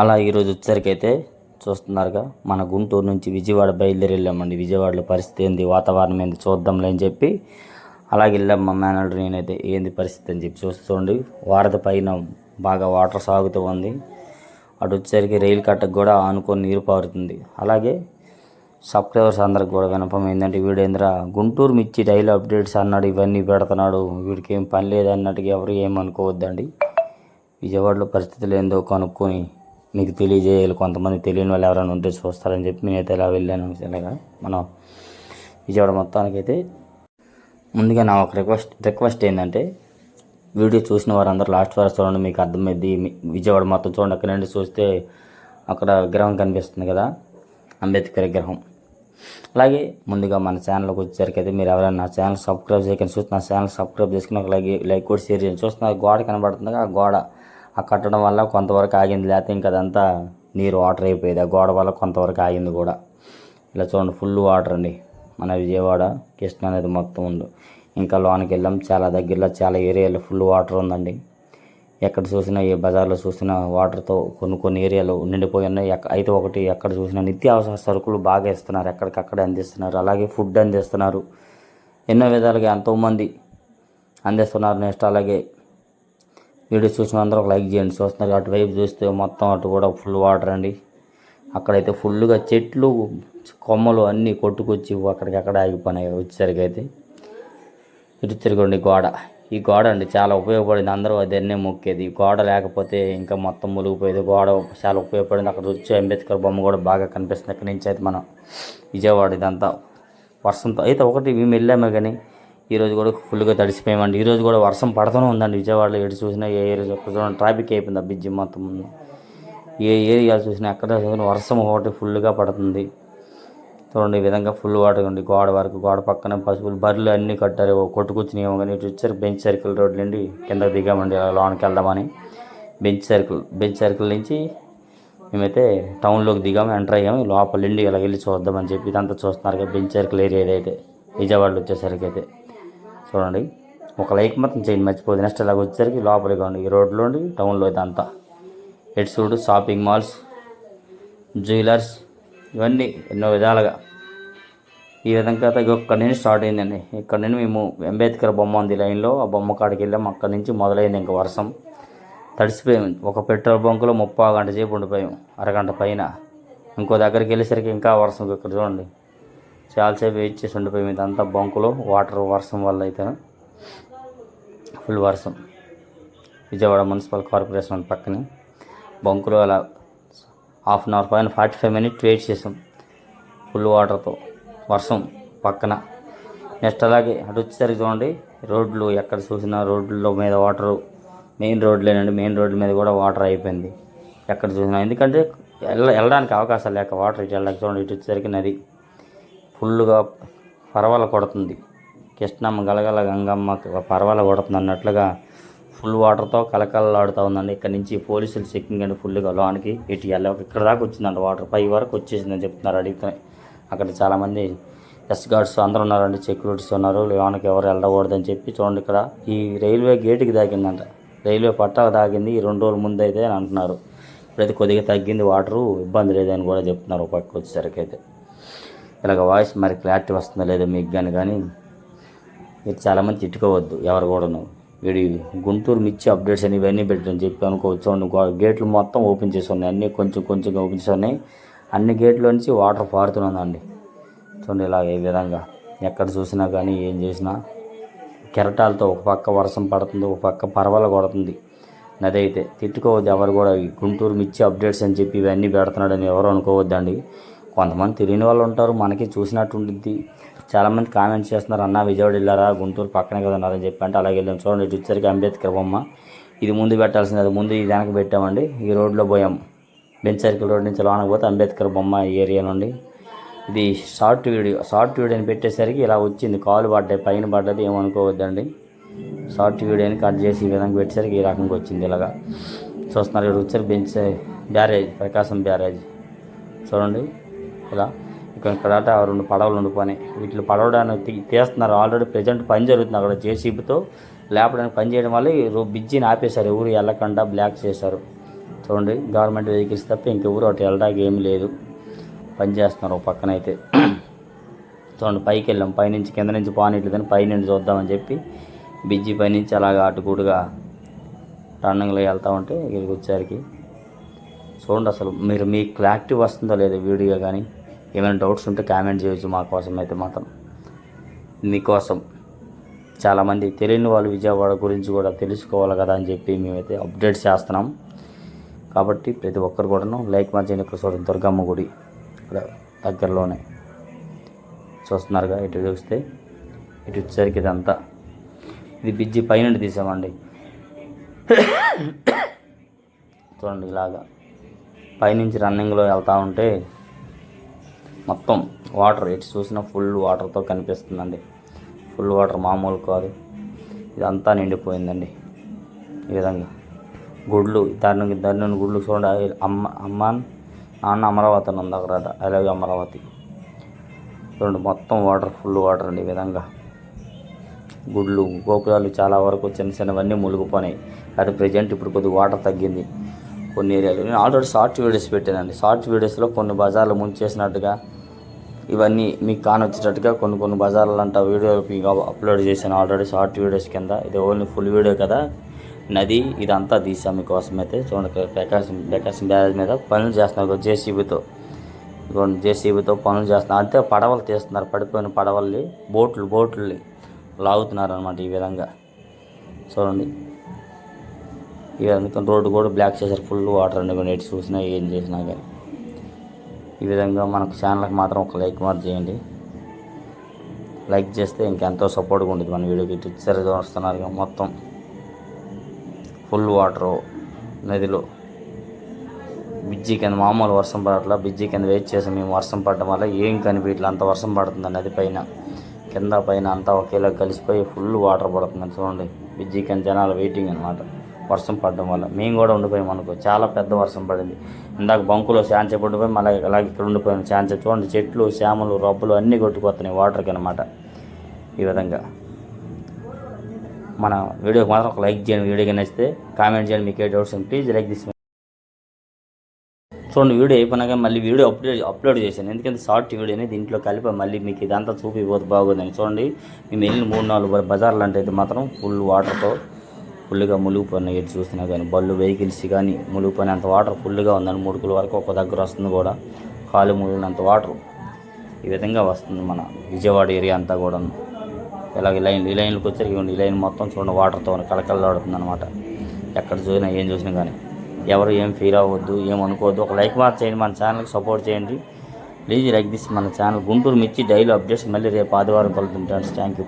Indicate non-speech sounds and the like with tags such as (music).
అలా ఈరోజు వచ్చేసరికి అయితే చూస్తున్నారుగా మన గుంటూరు నుంచి విజయవాడ బయలుదేరి వెళ్ళామండి విజయవాడలో పరిస్థితి ఏంది? వాతావరణం ఏంది? చూద్దాంలే అని చెప్పి అలాగే వెళ్ళాం మా మేనల్డ్ నేనైతే ఏంది పరిస్థితి అని చెప్పి చూస్తుండి వారధ పైన బాగా వాటర్ సాగుతూ ఉంది. అటు వచ్చేసరికి రైలు కట్టకు కూడా ఆనుకొని నీరు పారుతుంది. అలాగే సబ్స్క్రైబర్స్ అందరికి కూడా వినపం ఏంటంటే వీడేంద్ర గుంటూరు మిర్చి డైలీ అప్డేట్స్ అన్నాడు ఇవన్నీ పెడుతున్నాడు వీడికి ఏం పని లేదు అన్నట్టుగా ఎవరు ఏమనుకోవద్దండి. విజయవాడలో పరిస్థితులు ఏందో కనుక్కొని మీకు తెలియజేయాలి. కొంతమంది తెలియని వాళ్ళు ఎవరైనా ఉంటే చూస్తారని చెప్పి నేనైతే ఇలా వెళ్ళాను ఇలాగా మనం విజయవాడ మొత్తానికైతే ముందుగా నా ఒక రిక్వెస్ట్ రిక్వెస్ట్ ఏంటంటే వీడియో చూసిన వారందరూ లాస్ట్ వరకు చూడండి మీకు అర్థమైంది విజయవాడ మొత్తం చూడండి. అక్కడ నుండి చూస్తే అక్కడ విగ్రహం కనిపిస్తుంది కదా అంబేద్కర్ విగ్రహం అలాగే ముందుగా మన ఛానల్కి వచ్చేసరికి అయితే మీరు ఎవరైనా నా ఛానల్ సబ్స్క్రైబ్ చేయకుండా చూస్తే నా ఛానల్ సబ్స్క్రైబ్ చేసుకుని ఒక లైక్ లైక్ కూడా షేర్ చేయండి. చూస్తున్న గోడ కనబడుతుంది ఆ గోడ. ఆ కట్టడం వల్ల కొంతవరకు ఆగింది. లేకపోతే ఇంకా అదంతా నీరు వాటర్ అయిపోయేది. ఆ గోడ వల్ల కొంతవరకు ఆగింది కూడా. ఇలా చూడండి ఫుల్ వాటర్ అండి. మన విజయవాడ కృష్ణ అనేది మొత్తం ఉంది ఇంకా లోనికి వెళ్ళాం. చాలా దగ్గరలో చాలా ఏరియాలో ఫుల్ వాటర్ ఉందండి. ఎక్కడ చూసినా ఏ బజార్లో చూసినా వాటర్తో కొన్ని కొన్ని ఏరియాలు నిండిపోయి ఉన్నాయి. ఎక్క- అయితే ఒకటి ఎక్కడ చూసినా నిత్యావసర సరుకులు బాగా ఇస్తున్నారు. ఎక్కడికక్కడ అందిస్తున్నారు. అలాగే ఫుడ్ అందిస్తున్నారు. ఎన్నో విధాలుగా ఎంతోమంది అందిస్తున్నారు నెక్స్ట్. అలాగే వీడియో చూసిన అందరూ ఒక లైక్ చేయండి. చూస్తున్నారు అటువైపు చూస్తే మొత్తం అటు కూడా ఫుల్ వాటర్ అండి. అక్కడైతే ఫుల్గా చెట్లు కొమ్మలు అన్నీ కొట్టుకొచ్చి అక్కడికక్కడ ఆగిపోయినాయి వచ్చేసరికి అయితే ఇటు తిరగండి గోడ. ఈ గోడ అండి చాలా ఉపయోగపడింది. అందరూ అదన్నే మొక్కేది. ఈ గోడ లేకపోతే ఇంకా మొత్తం మునిగిపోయేది. గోడ చాలా ఉపయోగపడింది. అక్కడ వచ్చి అంబేద్కర్ బొమ్మ కూడా బాగా కనిపిస్తుంది. అక్కడి నుంచి అయితే మనం విజయవాడ ఇదంతా వర్షంతో. అయితే ఒకటి మేము వెళ్ళామే కానీ ఈరోజు కూడా ఫుల్గా తడిసిపోయామండి. ఈరోజు కూడా వర్షం పడుతూనే ఉందండి. విజయవాడలో ఎటు చూసినా ఏ ఏరియా చూసినా ట్రాఫిక్ అయిపోయింది ఆ బ్రిడ్జి మొత్తం ఏ ఏరియా చూసినా ఎక్కడ చూసినా వర్షం ఒకటి ఫుల్గా పడుతుంది. చూడండి ఈ విధంగా ఫుల్ వాటర్ ఉంది. గోడ వరకు గోడ పక్కన పశువులు బర్రెలు అన్నీ కట్టారు. ఓ కొట్టుకొచ్చినాయేమో కానీ ఇటు వచ్చారు బెంచ్ సర్కిల్ రోడ్ నుండి కిందకి దిగామండి. లోనకి లోనికి వెళ్దామని. బెంచ్ సర్కిల్ బెంచ్ సర్కిల్ నుంచి మేమైతే టౌన్లోకి దిగాము ఎంటర్ అయ్యాము. లోపల నుండి ఇలా వెళ్ళి చూద్దామని చెప్పి ఇదంతా చూస్తున్నారు కదా బెంచ్ సర్కిల్ ఏరియా ఏదైతే విజయవాడలో వచ్చేసరికి అయితే. చూడండి. ఒక లైక్ మాత్రం చేయండి మర్చిపోదు. నెక్స్ట్ ఇలాగ వచ్చేసరికి లోపలికి కావండి ఈ రోడ్లో ఉండి టౌన్లో ఇదంతా. ఎటు చూడు షాపింగ్ మాల్స్ జ్యువెలర్స్ ఇవన్నీ ఎన్నో విధాలుగా. ఈ విధంగా ఇక్కడి నుంచి స్టార్ట్ అయిందండి. ఇక్కడ నుండి మేము అంబేద్కర్ బొమ్మ ఉంది లైన్లో. ఆ బొమ్మ కాడికి వెళ్ళాం. అక్కడి నుంచి మొదలైంది ఇంకా వర్షం. తడిసిపోయాము ఒక పెట్రోల్ బంకులో ముప్పై గంట సేపు ఉండిపోయాం. అరగంట పైన. ఇంకో దగ్గరికి వెళ్ళేసరికి ఇంకా వర్షం. ఇక్కడ చూడండి. చాలాసేపు వెయిట్ చేసి ఉండిపోయిన మీద అంతా బంకులో వాటర్ వర్షం వల్ల అయితే. ఫుల్ వర్షం. విజయవాడ మున్సిపల్ కార్పొరేషన్ పక్కనే. బంకులో అలా హాఫ్ అన్ అవర్ పైన ఫార్టీ ఫైవ్ మినిట్ వెయిట్ చేసాం. ఫుల్ వాటర్తో. వర్షం పక్కన. నెక్స్ట్ అలాగే అటు వచ్చేసరికి చూడండి రోడ్లు ఎక్కడ చూసినా రోడ్ల మీద వాటర్ మెయిన్ రోడ్లేనండి మెయిన్ రోడ్ల మీద కూడా వాటర్ అయిపోయింది. ఎక్కడ చూసినా. ఎందుకంటే వెళ్ళ వెళ్ళడానికి అవకాశాలు లేక వాటర్ ఇటు వెళ్ళక చూడండి ఇటు వచ్చేసరికి నది. ఫుల్గా పరవల కొడుతుంది. కృష్ణమ్మ గలగల గంగమ్మ పరవల కొడుతుంది అన్నట్లుగా ఫుల్ వాటర్తో కలకలలాడుతూ ఉందండి. ఇక్కడ నుంచి పోలీసులు చెక్కింగ్ అండి ఫుల్గా లోనికి ఇటు వెళ్ళి ఇక్కడ దాకా వచ్చిందండి వాటర్. పై వరకు వచ్చేసిందని చెప్తున్నారు అడిగితే అక్కడ చాలామంది ఎస్ గార్డ్స్ అందరూ ఉన్నారండి. సెక్యూరిటీస్ ఉన్నారు. లోనికి ఎవరు వెళ్ళకూడదని చెప్పి చూడండి ఇక్కడ. ఈ రైల్వే గేటుకి తాగిందంట రైల్వే పట్టాకు దాగింది ఈ రెండు రోజుల ముందు అయితే అని అంటున్నారు. ఇప్పుడైతే కొద్దిగా తగ్గింది వాటరు. ఇబ్బంది లేదని కూడా చెప్తున్నారు. ఒక పక్క వచ్చేసరికి అయితే. ఇలాగ వాయిస్ మరి క్లారిటీ వస్తుందో లేదో మీకు కానీ కానీ మీరు చాలామంది తిట్టుకోవద్దు ఎవరు కూడాను. వీడి గుంటూరు మిర్చి అప్డేట్స్ అని ఇవన్నీ పెట్టని చెప్పి అనుకోవచ్చు. చూడండి గేట్లు మొత్తం ఓపెన్ చేసి ఉన్నాయి. అన్నీ కొంచెం కొంచెం ఓపెన్ చేసి ఉన్నాయి. అన్ని గేట్ల నుంచి వాటర్ పారుతున్నదండి. చూడండి ఇలా ఈ విధంగా. ఎక్కడ చూసినా కానీ ఏం చేసినా. కెరటాలతో ఒక పక్క వర్షం పడుతుంది ఒక పక్క పర్వాల కొడుతుంది. నది అయితే తిట్టుకోవద్దు ఎవరు కూడా. గుంటూరు మిర్చి అప్డేట్స్ అని చెప్పి ఇవన్నీ పెడుతున్నాడని ఎవరు అనుకోవద్దండి. కొంతమంది తెలియని వాళ్ళు ఉంటారు మనకి చూసినట్టు ఉంటుంది చాలామంది కామెంట్స్ చేస్తున్నారు అన్న విజయవాడ వెళ్ళారా? గుంటూరు పక్కనే కదా ఉన్నారని చెప్పి అంటే అలాగే వెళ్ళాం. చూడండి ఇటు వచ్చరికి అంబేద్కర్ బొమ్మ. ఇది ముందు పెట్టాల్సింది అది ముందు ఇది వెనక పెట్టామండి. ఈ రోడ్లో పోయాం. బెంచ్ సర్కిల్ రోడ్ నుంచి లోనకి పోతే అంబేద్కర్ బొమ్మ ఈ ఏరియా నుండి. ఇది షార్ట్ వీడియో షార్ట్ వీడియో అని పెట్టేసరికి ఇలా వచ్చింది. కాలు పడ్డాయి పైన పడ్డది ఏమనుకోవద్దండి. షార్ట్ వీడియోని కట్ చేసి ఈ విధంగా పెట్టేసరికి ఈ రకంగా వచ్చింది ఇలాగా. చూస్తున్నారు ఇక్కడ వచ్చారు బెంచ్ బ్యారేజ్ ప్రకాశం బ్యారేజ్. చూడండి. ఇలా ఇక్కడ ఇక్కడ రెండు పడవలు ఉండిపోయినాయి. వీటిలో పడవడానికి తీస్తున్నారు. ఆల్రెడీ ప్రజెంట్ పని జరుగుతుంది అక్కడ జేసీబీతో లేపడానికి పని చేయడం వల్ల బిజ్జీని బ్రిడ్జిని ఆపేశారు. ఎవరు వెళ్ళకుండా బ్లాక్ చేశారు. చూడండి గవర్నమెంట్ వెహికల్స్ తప్ప ఇంకెవరు అటు వెళ్ళడానికి ఏమీ లేదు. పని చేస్తున్నారు ఒక పక్కన అయితే. చూడండి పైకి వెళ్ళాం. పైనుంచి కింద నుంచి పానీట్లేదని పైనుండి చూద్దామని చెప్పి బిజ్జీ పైనుంచి అలాగా అటుకూడుగా రన్నింగ్లో వెళ్తా ఉంటే ఇక్కడికి వచ్చేసరికి చూడండి అసలు మీరు మీ క్లారిటీ వస్తుందో లేదో వీడియో కానీ. ఏమైనా డౌట్స్ ఉంటే కామెంట్ చేయొచ్చు మా కోసం అయితే మాత్రం. మీకోసం చాలామంది తెలియని వాళ్ళు విజయవాడ గురించి కూడా తెలుసుకోవాలి కదా అని చెప్పి మేమైతే అప్డేట్ చేస్తున్నాం. కాబట్టి ప్రతి ఒక్కరు కూడాను లైక్ మంచి ఇక్కడ దుర్గమ్మ గుడి ఇక్కడ దగ్గరలోనే. చూస్తున్నారుగా ఇటు చూస్తే ఇటు వచ్చేసరికి ఇదంతా. ఇది బిజ్జి పైన తీసామండి. (coughs) చూడండి ఇలాగా. పైనుంచి రన్నింగ్లో వెళ్తూ ఉంటే మొత్తం వాటర్ ఎటు చూసినా ఫుల్ వాటర్తో కనిపిస్తుందండి. ఫుల్ వాటర్ మామూలు కాదు. ఇదంతా నిండిపోయిందండి. ఈ విధంగా. గుడ్లు దాని దాని గుడ్లు చూడండి. అమ్మ అమ్మ నాన్న అమరావతి అని ఉంది అక్కడ. I love Amaravati. చూడండి మొత్తం వాటర్ ఫుల్ వాటర్ అండి ఈ విధంగా. గుడ్లు గోపురాలు చాలా వరకు చిన్న చిన్నవన్నీ మునిగిపోయినాయి. అది ప్రజెంట్ ఇప్పుడు కొద్దిగా వాటర్ తగ్గింది. కొన్ని ఏరియాలు. నేను ఆల్రెడీ షార్ట్ వీడియోస్ పెట్టానండి. షార్ట్ వీడియోస్లో కొన్ని బజార్లు ముంచేసినట్టుగా ఇవన్నీ మీకు కానొచ్చేటట్టుగా కొన్ని కొన్ని బజార్లు అంట వీడియోలు మీకు అప్లోడ్ చేశాను ఆల్రెడీ షార్ట్ వీడియోస్ కింద. ఇది ఓన్లీ ఫుల్ వీడియో కదా. నది ఇదంతా తీసాం మీకోసం అయితే చూడండి ప్రకాశం ప్రకాశం బ్యారేజ్ మీద పనులు చేస్తున్నారు జేసీబీతో. ఇదిగోండి జేసీబీతో పనులు చేస్తున్నారు. అంతే పడవలు తీస్తున్నారు. పడిపోయిన పడవల్ని బోట్లు బోట్లని లాగుతున్నారు అనమాట ఈ విధంగా. చూడండి. ఇక విధంగా రోడ్డు కూడా బ్లాక్ చేశారు. ఫుల్ వాటర్ అండి ఎటు చూసినా ఏం చేసినా కానీ. ఈ విధంగా మనకు ఛానల్కి మాత్రం ఒక లైక్ మాత్రం చేయండి. లైక్ చేస్తే ఇంకెంతో సపోర్ట్గా ఉంటుంది మన వీడియోకి. ఇటు ఇచ్చారు వస్తున్నారు మొత్తం. ఫుల్ వాటరు నదిలో. బిజ్జీ కింద మామూలు వర్షం పడట్లా. బిజ్జీ కింద వెయిట్ చేసాం. మేము వర్షం పడడం వల్ల ఏం కనిపించట్లా అంత వర్షం పడుతుంది నది పైన. కింద పైన అంతా ఒకేలా కలిసిపోయి ఫుల్ వాటర్ పడుతుంది చూడండి. బిజ్జీ కింద జనాలు వెయిటింగ్ అనమాట వర్షం పడడం వల్ల. మేము కూడా ఉండిపోయాం అనుకో. చాలా పెద్ద వర్షం పడింది. ఇందాక బంకులో శాంచ పడిపోయి మళ్ళీ అలాగే ఇక్కడ ఉండిపోయాం. శాంచ చూడండి చెట్లు శామలు రబ్బులు అన్నీ కొట్టుకుపోతున్నాయి వాటర్కి అనమాట ఈ విధంగా. మన వీడియోకి మాత్రం ఒక లైక్ చేయండి. వీడియోకి నచ్చితే కామెంట్ చేయండి. మీకు ఏ డౌట్స్ ప్లీజ్ లైక్ దిస్ చూడండి వీడియో అయిపోయినాక మళ్ళీ వీడియో అప్లోడ్ అప్లోడ్ చేశాను. ఎందుకంటే షార్ట్ వీడియోని దీంట్లో కలిపి మళ్ళీ మీకు ఇదంతా చూపిపోతే బాగుందని. చూడండి మేము వెళ్ళిన మూడు నాలుగు బజార్లు అంటే అయితే మాత్రం ఫుల్ వాటర్తో ఫుల్గా మునిగిపోయినాయి ఇది చూసినా కానీ బళ్ళు వెహికల్స్ కానీ మునిగిపోయినంత వాటర్ ఫుల్గా ఉందని ముడుకుల వరకు ఒక దగ్గర వస్తుంది కూడా. కాలు మునిగినంత వాటర్ ఈ విధంగా వస్తుంది మన విజయవాడ ఏరియా అంతా కూడా ఇలాగ లైన్ ఈ లైన్లకు వచ్చేసరికి ఈ లైన్ మొత్తం చూడండి వాటర్తో కలకలలాడుతుంది అనమాట ఎక్కడ చూసినా ఏం చూసినా కానీ. ఎవరు ఏం ఫీల్ అవ్వద్దు ఏం అనుకోవద్దు. ఒక లైక్ మార్క్ చేయండి మన ఛానల్కి సపోర్ట్ చేయండి. ప్లీజ్ లైక్ దిస్ మన channel Guntur Mirchi daily updates మళ్ళీ రేపు ఆదివారం కలుగుతుంటాను థ్యాంక్ యూ